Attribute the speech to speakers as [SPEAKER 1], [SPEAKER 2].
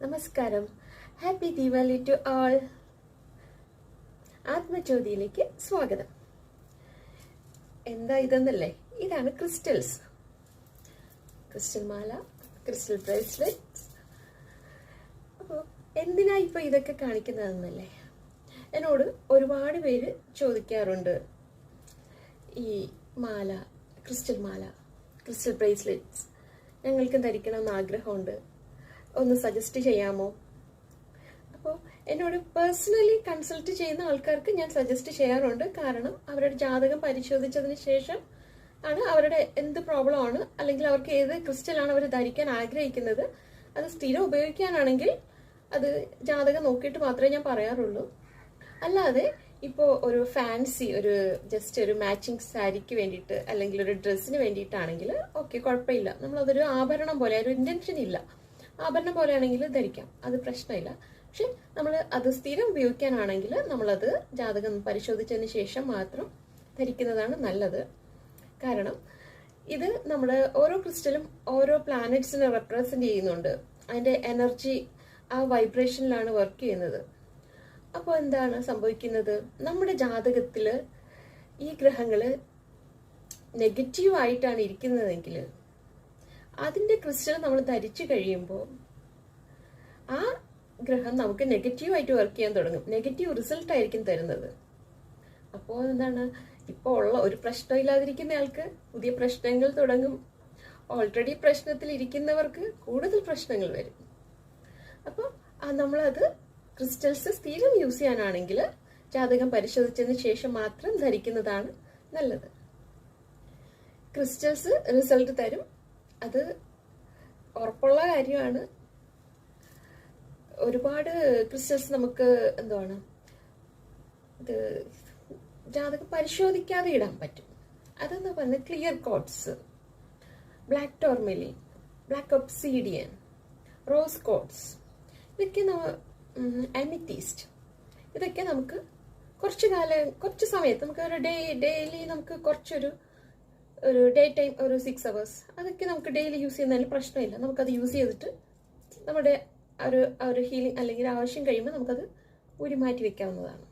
[SPEAKER 1] നമസ്കാരം. Happy Deepavali to all ആത്മജ്യോതിയിലേക്ക് സ്വാഗതം. എന്താ ഇതെന്നല്ലേ? ഇതാണ് ക്രിസ്റ്റൽസ്. ക്രിസ്റ്റൽ മാല ക്രിസ്റ്റൽ ബ്രേസ്ലെറ്റ്. അപ്പോൾ എന്തിനാ ഇപ്പോൾ ഇതൊക്കെ കാണിക്കുന്നതെന്നല്ലേ? എന്നോട് ഒരുപാട് പേര് ചോദിക്കാറുണ്ട്. ഈ മാല ക്രിസ്റ്റൽ മാല ക്രിസ്റ്റൽ ബ്രേസ്ലെറ്റ്സ്. ഞങ്ങൾക്ക് ധരിക്കണമെന്ന് ആഗ്രഹമുണ്ട്. ഒന്ന് സജസ്റ്റ് ചെയ്യാമോ? അപ്പോൾ എന്നോട് പേഴ്സണലി കൺസൾട്ട് ചെയ്യുന്ന ആൾക്കാർക്ക് ഞാൻ സജസ്റ്റ് ചെയ്യാറുണ്ട്. കാരണം അവരുടെ ജാതകം പരിശോധിച്ചതിന് ശേഷം ആണ് അവരുടെ എന്ത് പ്രോബ്ലം ആണ് അല്ലെങ്കിൽ അവർക്ക് ഏത് ക്രിസ്റ്റലാണ് അവർ ധരിക്കാൻ ആഗ്രഹിക്കുന്നത് അത് സ്ഥിരം ഉപയോഗിക്കാനാണെങ്കിൽ അത് ജാതകം നോക്കിയിട്ട് മാത്രമേ ഞാൻ പറയാറുള്ളൂ. അല്ലാതെ ഇപ്പോൾ ഒരു ഫാൻസി ഒരു ജസ്റ്റ് ഒരു മാച്ചിങ് സാരിക്ക് വേണ്ടിയിട്ട് അല്ലെങ്കിൽ ഒരു ഡ്രസ്സിന് വേണ്ടിയിട്ടാണെങ്കിൽ ഓക്കെ കുഴപ്പമില്ല. നമ്മളതൊരു ആഭരണം പോലെ ഒരു ഇന്റൻഷൻ ഇല്ല. ആഭരണം പോലെയാണെങ്കിൽ ധരിക്കാം. അത് പ്രശ്നമില്ല. പക്ഷെ നമ്മൾ അത് സ്ഥിരം ഉപയോഗിക്കാനാണെങ്കിൽ നമ്മളത് ജാതകം പരിശോധിച്ചതിന് ശേഷം മാത്രം ധരിക്കുന്നതാണ് നല്ലത്. കാരണം ഇത് നമ്മൾ ഓരോ ക്രിസ്റ്റലും ഓരോ പ്ലാനറ്റ്സിനെ റെപ്രസെന്റ് ചെയ്യുന്നുണ്ട്. അതിന്റെ എനർജി ആ വൈബ്രേഷനിലാണ് വർക്ക് ചെയ്യുന്നത്. അപ്പോൾ എന്താണ് സംഭവിക്കുന്നത്? നമ്മുടെ ജാതകത്തിൽ ഈ ഗ്രഹങ്ങൾ നെഗറ്റീവായിട്ടാണ് ഇരിക്കുന്നതെങ്കിൽ അതിന്റെ ക്രിസ്റ്റൽ നമ്മൾ ധരിച്ചു കഴിയുമ്പോൾ ആ ഗ്രഹം നമുക്ക് നെഗറ്റീവായിട്ട് വർക്ക് ചെയ്യാൻ തുടങ്ങും. നെഗറ്റീവ് റിസൾട്ട് ആയിരിക്കും തരുന്നത്. അപ്പോൾ എന്താണ്? ഇപ്പോൾ ഉള്ള ഒരു പ്രശ്നം ഇല്ലാതിരിക്കുന്ന ആൾക്ക് പുതിയ പ്രശ്നങ്ങൾ തുടങ്ങും. ഓൾറെഡി പ്രശ്നത്തിൽ ഇരിക്കുന്നവർക്ക് കൂടുതൽ പ്രശ്നങ്ങൾ വരും. അപ്പോൾ നമ്മളത് ക്രിസ്റ്റൽസ് സ്ഥിരം യൂസ് ചെയ്യാനാണെങ്കിൽ ജാതകം പരിശോധിച്ചതിന് ശേഷം മാത്രം ധരിക്കുന്നതാണ് നല്ലത്. ക്രിസ്റ്റൽസ് റിസൾട്ട് തരും. അത് ഉറപ്പുള്ള കാര്യമാണ്. ഒരുപാട് ക്രിസ്റ്റൽസ് നമുക്ക് എന്താണ് ഇത് ജാതകം പരിശോധിക്കാതെ ഇടാൻ പറ്റും. അതെന്ന് പറഞ്ഞാൽ clear quartz black tourmaline black obsidian rose quartz ഇതൊക്കെ അമിത്തീസ്റ്റ് ഇതൊക്കെ നമുക്ക് കുറച്ച് കാലം കുറച്ച് സമയത്ത് നമുക്ക് ഒരു ഡേ ഡെയിലി നമുക്ക് കുറച്ചൊരു ഒരു ഡേ ടൈം ഒരു സിക്സ് അവേഴ്സ് അതൊക്കെ നമുക്ക് ഡെയിലി യൂസ് ചെയ്യുന്നതിൽ പ്രശ്നമില്ല. നമുക്കത് യൂസ് ചെയ്തിട്ട് നമ്മുടെ ഒരു ഒരു ഹീലിംഗ് അല്ലെങ്കിൽ ആവശ്യം കഴിയുമ്പോൾ നമുക്കത് ഊരി മാറ്റി വെക്കാവുന്നതാണ്.